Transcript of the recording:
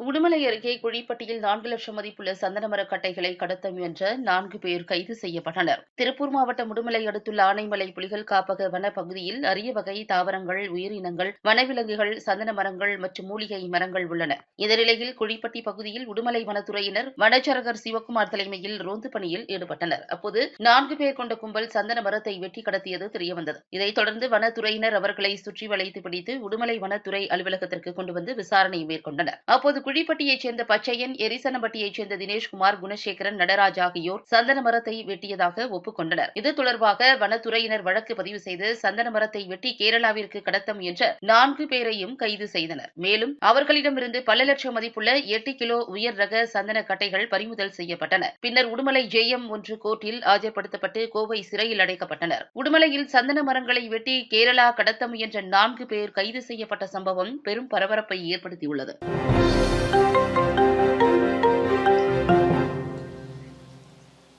உடுமலை அருகே குழிப்பட்டியில் நான்கு லட்சம் மதிப்புள்ள சந்தனமர கட்டைகளை கடத்த முயன்ற நான்கு பேர் கைது செய்யப்பட்டனர். திருப்பூர் மாவட்டம் உடுமலை அடுத்துள்ள ஆனைமலை புலிகள் காப்பக வன பகுதியில் அரிய வகை தாவரங்கள் உயிரினங்கள் வனவிலங்குகள் சந்தன மரங்கள் மற்றும் மூலிகை மரங்கள் உள்ளன. இந்த நிலையில் குழிப்பட்டி பகுதியில் உடுமலை வனத்துறையினர் வனச்சரகர் சிவக்குமார் தலைமையில் ரோந்து பணியில் ஈடுபட்டனர். அப்போது நான்கு பேர் கொண்ட கும்பல் சந்தன மரத்தை வெட்டி கடத்தியது தெரியவந்தது. இதைத் தொடர்ந்து வனத்துறையினர் அவர்களை சுற்றி வளைத்து பிடித்து உடுமலை வனத்துறை அலுவலகத்திற்கு கொண்டு வந்து விசாரணை மேற்கொண்டனர். அப்போது குழிப்பட்டியைச் சேர்ந்த பச்சையன் எரிசனப்பட்டியைச் சேர்ந்த தினேஷ்குமார் குணசேகரன் நடராஜ் ஆகியோர் சந்தன மரத்தை வெட்டியதாக ஒப்புக்கொண்டனர் இது தொடர்பாக வனத்துறையினர் வழக்கு பதிவு செய்து சந்தன மரத்தை வெட்டி கேரளாவிற்கு கடத்த முயன்ற நான்கு பேரையும் கைது செய்தனர். மேலும் அவர்களிடமிருந்து பல லட்சம் மதிப்புள்ள எட்டு கிலோ உயர் ரக சந்தன கட்டைகள் பறிமுதல் செய்யப்பட்டன. பின்னர் உடுமலை ஜேஎம் ஒன்று கோர்ட்டில் ஆஜர்படுத்தப்பட்டு கோவை சிறையில் அடைக்கப்பட்டனர். உடுமலையில் சந்தன மரங்களை வெட்டி கேரளா கடத்த முயன்ற நான்கு பேர் கைது செய்யப்பட்ட சம்பவம் பெரும் பரபரப்பை ஏற்படுத்தியுள்ளது. Música